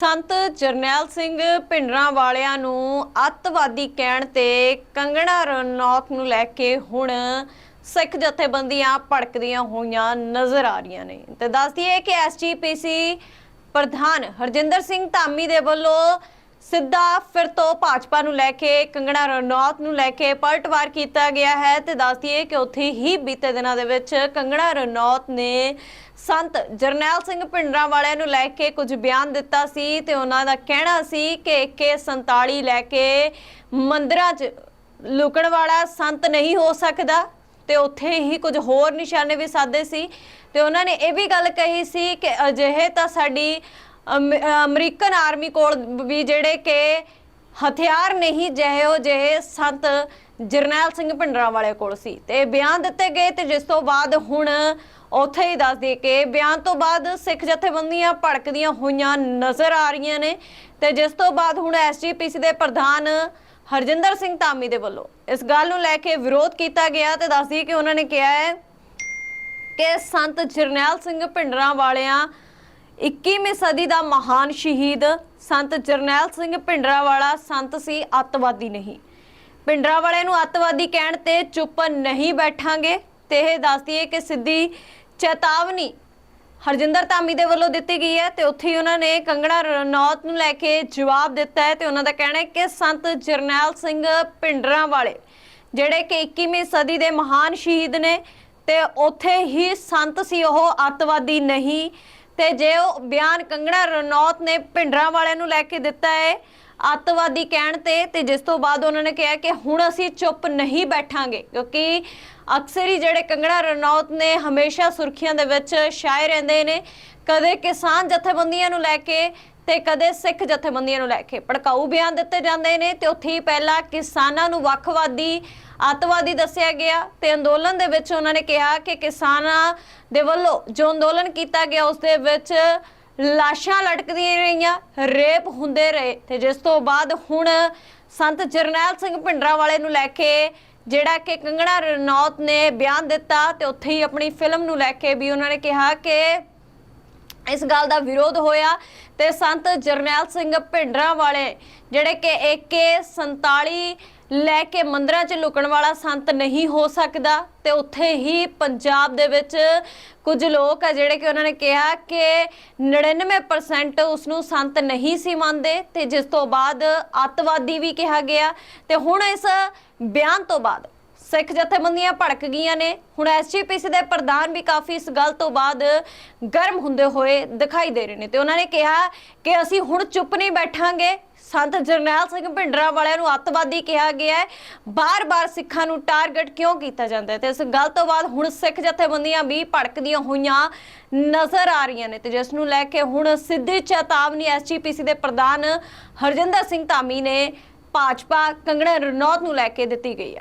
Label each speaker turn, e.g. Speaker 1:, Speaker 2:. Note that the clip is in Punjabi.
Speaker 1: ਸੰਤ ਜਰਨੈਲ ਸਿੰਘ ਭਿੰਡਰਾਂ ਵਾਲਿਆਂ ਨੂੰ ਅੱਤਵਾਦੀ ਕਹਿਣ ਤੇ ਕੰਗਣਾ ਰਣੌਤ ਨੂੰ ਲੈ ਕੇ ਹੁਣ ਸਿੱਖ ਜਥੇਬੰਦੀਆਂ ਭੜਕਦੀਆਂ ਹੋਈਆਂ ਨਜ਼ਰ ਆ ਰਹੀਆਂ ਨੇ। ਤੇ ਦੱਸਦੀ ਹੈ ਕਿ ਐਸਜੀਪੀਸੀ ਪ੍ਰਧਾਨ ਹਰਜਿੰਦਰ ਸਿੰਘ ਧਾਮੀ ਦੇ ਵੱਲੋਂ ਸਿੱਧਾ ਫਿਰ ਤੋਂ ਭਾਜਪਾ ਨੂੰ ਲੈ ਕੇ, ਕੰਗਣਾ ਰਣੌਤ ਨੂੰ ਲੈ ਕੇ ਪਲਟਵਾਰ ਕੀਤਾ ਗਿਆ ਹੈ ਤੇ ਦੱਸਦੀ ਹੈ ਕਿ ਉੱਥੇ ਹੀ ਬੀਤੇ ਦਿਨਾਂ ਦੇ ਵਿੱਚ ਕੰਗਣਾ ਰਣੌਤ ਨੇ ਸੰਤ ਜਰਨੈਲ ਸਿੰਘ ਭਿੰਡਰਾਂ ਵਾਲਿਆਂ ਨੂੰ ਲੈ ਕੇ ਕੁਝ ਬਿਆਨ ਦਿੱਤਾ ਸੀ ਤੇ ਉਹਨਾਂ ਦਾ ਕਹਿਣਾ ਸੀ ਕਿ AK47 ਲੈ ਕੇ ਮੰਦਰਾਂ 'ਚ ਲੁਕਣ ਵਾਲਾ ਸੰਤ ਨਹੀਂ ਹੋ ਸਕਦਾ ਤੇ ਉੱਥੇ ਹੀ ਕੁਝ ਹੋਰ ਨਿਸ਼ਾਨੇ ਵੀ ਸਾਧੇ ਸੀ। ਤੇ ਉਹਨਾਂ ਨੇ ਇਹ ਵੀ ਗੱਲ ਕਹੀ ਸੀ ਕਿ ਅਜਿਹੇ ਤਾਂ ਸਾਡੀ ਅਮਰੀਕਨ ਆਰਮੀ ਕੋਲ ਵੀ ਜਿਹੜੇ ਕਿ ਹਥਿਆਰ ਨਹੀਂ ਜਿਹੋ ਜਿਹੇ ਸੰਤ ਜਰਨੈਲ ਸਿੰਘ ਭਿੰਡਰਾਂ ਵਾਲੇ ਕੋਲ ਸੀ। ਤੇ ਬਿਆਨ ਦਿੱਤੇ ਗਏ ਤੇ ਜਿਸ ਤੋਂ ਬਾਅਦ ਹੁਣ ਉੱਥੇ ਹੀ ਦੱਸ ਦੇ ਕਿ ਬਿਆਨ ਤੋਂ ਬਾਅਦ ਸਿੱਖ ਜਥੇਬੰਦੀਆਂ ਭੜਕਦੀਆਂ ਹੋਈਆਂ ਨਜ਼ਰ ਆ ਰਹੀਆਂ ਨੇ ਤੇ ਜਿਸ ਤੋਂ ਬਾਅਦ ਹੁਣ ਐਸਜੀਪੀਸੀ ਦੇ ਪ੍ਰਧਾਨ ਹਰਜਿੰਦਰ ਸਿੰਘ ਧਾਮੀ ਦੇ ਵੱਲੋਂ ਇਸ ਗੱਲ ਨੂੰ ਲੈ ਕੇ ਵਿਰੋਧ ਕੀਤਾ ਗਿਆ ਤੇ ਦੱਸ ਦਈਏ ਕਿ ਉਹਨਾਂ ਨੇ ਕਿਹਾ ਹੈ ਕਿ ਸੰਤ ਜਰਨੈਲ ਸਿੰਘ ਭਿੰਡਰਾਂ ਵਾਲਿਆਂ 21ਵੀਂ ਸਦੀ ਦਾ ਮਹਾਨ ਸ਼ਹੀਦ ਸੰਤ ਜਰਨੈਲ ਸਿੰਘ ਭਿੰਡਰਾਂ ਵਾਲਾ ਸੰਤ ਸੀ ਅੱਤਵਾਦੀ ਨਹੀਂ। ਭਿੰਡਰਾਂ ਵਾਲਿਆਂ ਨੂੰ ਅੱਤਵਾਦੀ ਕਹਿਣ ਤੇ ਚੁੱਪ ਨਹੀਂ ਬੈਠਾਂਗੇ ਤੇ ਇਹ ਦੱਸਦੀ ਹੈ ਕਿ ਸਿੱਧੀ ਚੇਤਾਵਨੀ ਹਰਜਿੰਦਰ ਧਾਮੀ ਦੇ ਵੱਲੋਂ ਦਿੱਤੀ ਗਈ ਹੈ ਤੇ ਉੱਥੇ ਹੀ ਉਹਨਾਂ ਨੇ ਕੰਗਣਾ ਰਣੌਤ ਨੂੰ ਲੈ ਕੇ ਜਵਾਬ ਦਿੱਤਾ ਹੈ ਤੇ ਉਹਨਾਂ ਦਾ ਕਹਿਣਾ ਹੈ ਕਿ ਸੰਤ ਜਰਨੈਲ ਸਿੰਘ ਭਿੰਡਰਾਂ ਵਾਲੇ ਜਿਹੜੇ ਕਿ 21ਵੀਂ ਸਦੀ ਦੇ ਮਹਾਨ ਸ਼ਹੀਦ ਨੇ ਤੇ ਉੱਥੇ ਹੀ ਸੰਤ ਸੀ, ਉਹ ਅੱਤਵਾਦੀ ਨਹੀਂ। ਤੇ ਜੇ ਉਹ ਬਿਆਨ ਕੰਗਣਾ ਰਣੌਤ ਨੇ ਭਿੰਡਰਾਂ ਵਾਲਿਆਂ ਨੂੰ ਲੈ ਕੇ ਦਿੱਤਾ ਹੈ ਅੱਤਵਾਦੀ ਕਹਿਣ ਤੇ ਤੇ ਜਿਸ ਤੋਂ ਬਾਅਦ ਉਹਨਾਂ ਨੇ ਕਿਹਾ ਕਿ ਹੁਣ ਅਸੀਂ ਚੁੱਪ ਨਹੀਂ ਬੈਠਾਂਗੇ, ਕਿਉਂਕਿ ਅਕਸਰ ਹੀ ਜਿਹੜੇ ਕੰਗਣਾ ਰਣੌਤ ਨੇ ਹਮੇਸ਼ਾ ਸੁਰਖੀਆਂ ਦੇ ਵਿੱਚ ਛਾਏ ਰਹਿੰਦੇ ਨੇ, ਕਦੇ ਕਿਸਾਨ ਜਥੇਬੰਦੀਆਂ ਨੂੰ ਲੈ ਕੇ ਤੇ ਕਦੇ ਸਿੱਖ ਜਥੇਬੰਦੀਆਂ ਨੂੰ ਲੈ ਕੇ। ਭੜਕਾਊ ਬਿਆਨ ਦਿੱਤੇ ਜਾਂਦੇ ਨੇ ਤੇ ਉੱਥੇ ਹੀ ਪਹਿਲਾਂ ਕਿਸਾਨਾਂ ਨੂੰ ਵੱਖਵਾਦੀ ਅੱਤਵਾਦੀ ਦੱਸਿਆ ਗਿਆ ਤੇ ਅੰਦੋਲਨ ਦੇ ਵਿੱਚ ਉਹਨਾਂ ਨੇ ਕਿਹਾ ਕਿ ਕਿਸਾਨਾਂ ਦੇ ਵੱਲੋਂ ਜੋ ਅੰਦੋਲਨ ਕੀਤਾ ਗਿਆ, ਉਸ ਦੇ ਵਿੱਚ ਲਾਸ਼ਾਂ ਲਟਕਦੀਆਂ ਰਹੀਆਂ, ਰੇਪ ਹੁੰਦੇ ਰਹੇ ਤੇ ਜਿਸ ਤੋਂ ਬਾਅਦ ਹੁਣ ਸੰਤ ਜਰਨੈਲ ਸਿੰਘ ਭਿੰਡਰਾਂ ਵਾਲੇ ਨੂੰ ਲੈ ਕੇ ਜਿਹੜਾ ਕਿ ਕੰਗਣਾ ਰਣੌਤ ਨੇ ਬਿਆਨ ਦਿੱਤਾ ਤੇ ਉੱਥੇ ਹੀ ਆਪਣੀ ਫਿਲਮ ਨੂੰ ਲੈ ਕੇ ਵੀ ਉਹਨਾਂ ਨੇ ਕਿਹਾ ਕਿ ਇਸ ਗੱਲ ਦਾ ਵਿਰੋਧ ਹੋਇਆ ਤੇ ਸੰਤ ਜਰਨੈਲ ਸਿੰਘ ਭਿੰਡਰਾਂ ਵਾਲੇ ਜਿਹੜੇ ਕਿ AK47 ਲੈ ਕੇ ਮੰਦਰਾਂ 'ਚ ਲੁਕਣ ਵਾਲਾ ਸੰਤ ਨਹੀਂ ਹੋ ਸਕਦਾ ਤੇ ਉੱਥੇ ਹੀ ਪੰਜਾਬ ਦੇ ਵਿੱਚ ਕੁਝ ਲੋਕ ਆ ਜਿਹੜੇ ਕਿ ਉਹਨਾਂ ਨੇ ਕਿਹਾ ਕਿ 99% ਉਸ ਨੂੰ ਸੰਤ ਨਹੀਂ ਸੀ ਮੰਨਦੇ ਤੇ ਜਿਸ ਤੋਂ ਬਾਅਦ ਅੱਤਵਾਦੀ ਵੀ ਕਿਹਾ ਗਿਆ ਤੇ ਹੁਣ ਇਸ ਬਿਆਨ ਤੋਂ ਬਾਅਦ ਸਿੱਖ ਜਥੇਬੰਦੀਆਂ ਭੜਕ ਗਈਆਂ ਨੇ। ਹੁਣ ਐਸਜੀਪੀਸੀ ਦੇ ਪ੍ਰਧਾਨ ਵੀ ਕਾਫੀ ਇਸ ਗੱਲ ਤੋਂ ਬਾਅਦ ਗਰਮ ਹੁੰਦੇ ਹੋਏ ਦਿਖਾਈ ਦੇ ਰਹੇ ਨੇ ਤੇ ਉਹਨਾਂ ਨੇ ਕਿਹਾ ਕਿ ਅਸੀਂ ਹੁਣ ਚੁੱਪ ਨਹੀਂ ਬੈਠਾਂਗੇ। ਸੰਤ ਜਰਨੈਲ ਸਿੰਘ ਭਿੰਡਰਾਂ ਵਾਲਿਆਂ ਨੂੰ ਅੱਤਵਾਦੀ ਕਿਹਾ ਗਿਆ ਹੈ। ਬਾਰ-ਬਾਰ ਸਿੱਖਾਂ ਨੂੰ ਟਾਰਗੇਟ ਕਿਉਂ ਕੀਤਾ ਜਾਂਦਾ ਹੈ ਤੇ ਇਸ ਗੱਲ ਤੋਂ ਬਾਅਦ ਹੁਣ ਸਿੱਖ ਜਥੇਬੰਦੀਆਂ ਵੀ ਭੜਕਦੀਆਂ ਹੋਈਆਂ ਨਜ਼ਰ ਆ ਰਹੀਆਂ ਨੇ ਤੇ ਜਿਸ ਨੂੰ ਲੈ ਕੇ ਹੁਣ ਸਿੱਧੀ ਚੇਤਾਵਨੀ ਐਸਜੀਪੀਸੀ ਦੇ ਪ੍ਰਧਾਨ ਹਰਜਿੰਦਰ ਸਿੰਘ ਧਾਮੀ ਨੇ ਭਾਜਪਾ ਕੰਗਣਾ ਰਣੌਤ ਨੂੰ ਲੈ ਕੇ ਦਿੱਤੀ ਗਈ ਹੈ।